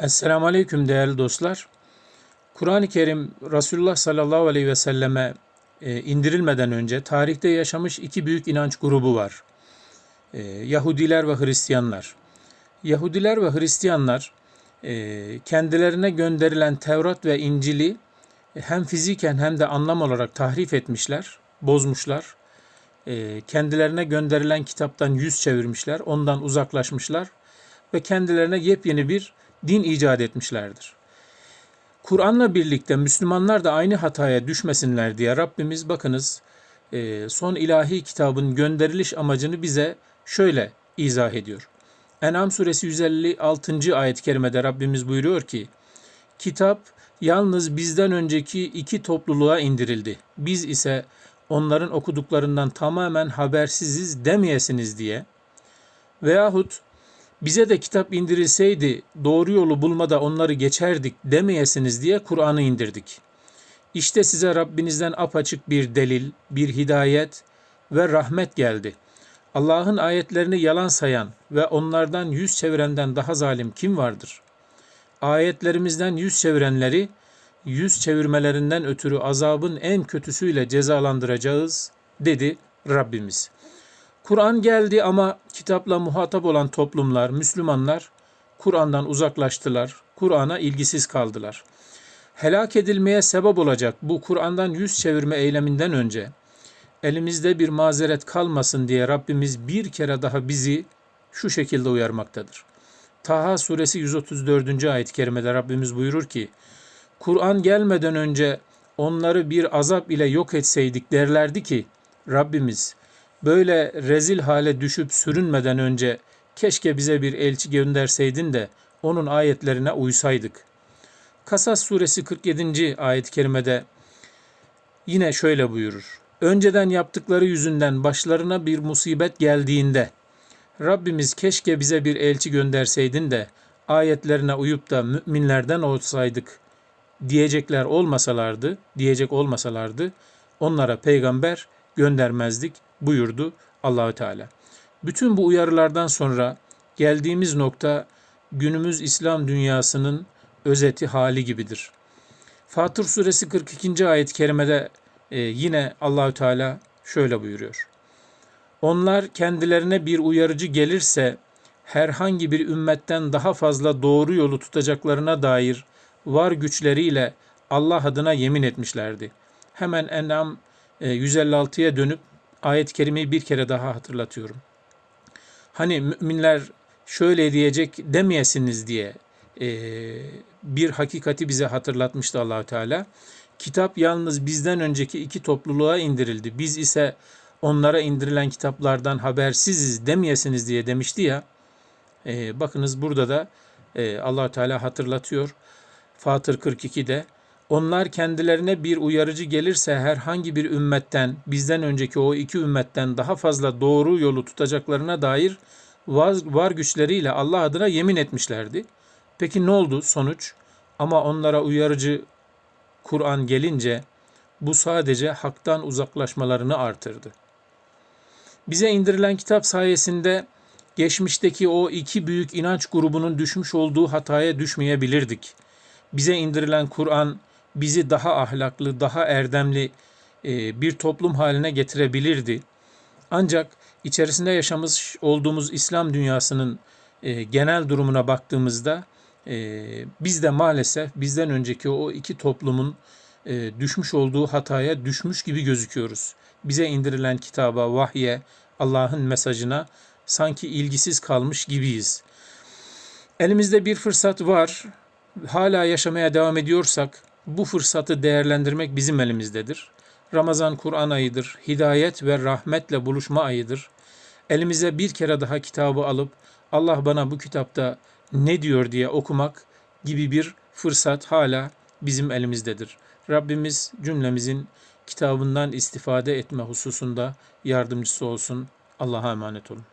Esselamu Aleyküm değerli dostlar. Kur'an-ı Kerim Resulullah sallallahu aleyhi ve selleme e, indirilmeden önce tarihte yaşamış iki büyük inanç grubu var. E, Yahudiler ve Hristiyanlar. Yahudiler ve Hristiyanlar e, kendilerine gönderilen Tevrat ve İncil'i hem fiziken hem de anlam olarak tahrif etmişler, bozmuşlar. Kendilerine gönderilen kitaptan yüz çevirmişler, ondan uzaklaşmışlar ve kendilerine yepyeni bir din icat etmişlerdir. Kur'an'la birlikte Müslümanlar da aynı hataya düşmesinler diye Rabbimiz bakınız e, son ilahi kitabın gönderiliş amacını bize şöyle izah ediyor. En'am suresi 156. ayet-i kerimede Rabbimiz buyuruyor ki Kitap yalnız bizden önceki iki topluluğa indirildi. Biz ise onların okuduklarından tamamen habersiziz demeyesiniz diye veyahut bize de kitap indirilseydi doğru yolu bulmada onları geçerdik demeyesiniz diye Kur'an'ı indirdik. İşte size Rabbinizden apaçık bir delil, bir hidayet ve rahmet geldi. Allah'ın ayetlerini yalan sayan ve onlardan yüz çevirenden daha zalim kim vardır? Ayetlerimizden yüz çevirenleri yüz çevirmelerinden ötürü azabın en kötüsüyle cezalandıracağız dedi Rabbimiz.'' Kur'an geldi ama kitapla muhatap olan toplumlar, Müslümanlar Kur'an'dan uzaklaştılar. Kur'an'a ilgisiz kaldılar. Helak edilmeye sebep olacak bu Kur'an'dan yüz çevirme eyleminden önce elimizde bir mazeret kalmasın diye Rabbimiz bir kere daha bizi şu şekilde uyarmaktadır. Taha suresi 134. ayet-i kerimede Rabbimiz buyurur ki, Kur'an gelmeden önce onları bir azap ile yok etseydik derlerdi ki, Rabbimiz Böyle rezil hale düşüp sürünmeden önce keşke bize bir elçi gönderseydin de onun ayetlerine uysaydık. Kasas suresi 47. ayet-i kerimede yine şöyle buyurur. Önceden yaptıkları yüzünden başlarına bir musibet geldiğinde Rabbimiz keşke bize bir elçi gönderseydin de ayetlerine uyup da müminlerden olsaydık diyecekler olmasalardı, diyecek olmasalardı onlara peygamber göndermezdik buyurdu Allahü Teala. Bütün bu uyarılardan sonra geldiğimiz nokta günümüz İslam dünyasının özeti hali gibidir. Fatır suresi 42. ayet-i kerimede e, yine Allahü Teala şöyle buyuruyor. Onlar kendilerine bir uyarıcı gelirse herhangi bir ümmetten daha fazla doğru yolu tutacaklarına dair var güçleriyle Allah adına yemin etmişlerdi. Hemen En'am 156'ya e, dönüp ayet-i kerimeyi bir kere daha hatırlatıyorum. Hani müminler şöyle diyecek demeyesiniz diye e, bir hakikati bize hatırlatmıştı Allahü Teala. Kitap yalnız bizden önceki iki topluluğa indirildi. Biz ise onlara indirilen kitaplardan habersiziz demeyesiniz diye demişti ya. E, bakınız burada da e, Allahü Teala hatırlatıyor. Fatır 42'de onlar kendilerine bir uyarıcı gelirse herhangi bir ümmetten, bizden önceki o iki ümmetten daha fazla doğru yolu tutacaklarına dair var güçleriyle Allah adına yemin etmişlerdi. Peki ne oldu sonuç? Ama onlara uyarıcı Kur'an gelince bu sadece haktan uzaklaşmalarını artırdı. Bize indirilen kitap sayesinde geçmişteki o iki büyük inanç grubunun düşmüş olduğu hataya düşmeyebilirdik. Bize indirilen Kur'an bizi daha ahlaklı, daha erdemli e, bir toplum haline getirebilirdi. Ancak içerisinde yaşamış olduğumuz İslam dünyasının e, genel durumuna baktığımızda e, biz de maalesef bizden önceki o iki toplumun düşmüş olduğu hataya düşmüş gibi gözüküyoruz. Bize indirilen kitaba, vahye, Allah'ın mesajına sanki ilgisiz kalmış gibiyiz. Elimizde bir fırsat var. Hala yaşamaya devam ediyorsak bu fırsatı değerlendirmek bizim elimizdedir. Ramazan Kur'an ayıdır, hidayet ve rahmetle buluşma ayıdır. Elimize bir kere daha kitabı alıp Allah bana bu kitapta ne diyor diye okumak gibi bir fırsat hala bizim elimizdedir. Rabbimiz cümlemizin kitabından istifade etme hususunda yardımcısı olsun. Allah'a emanet olun.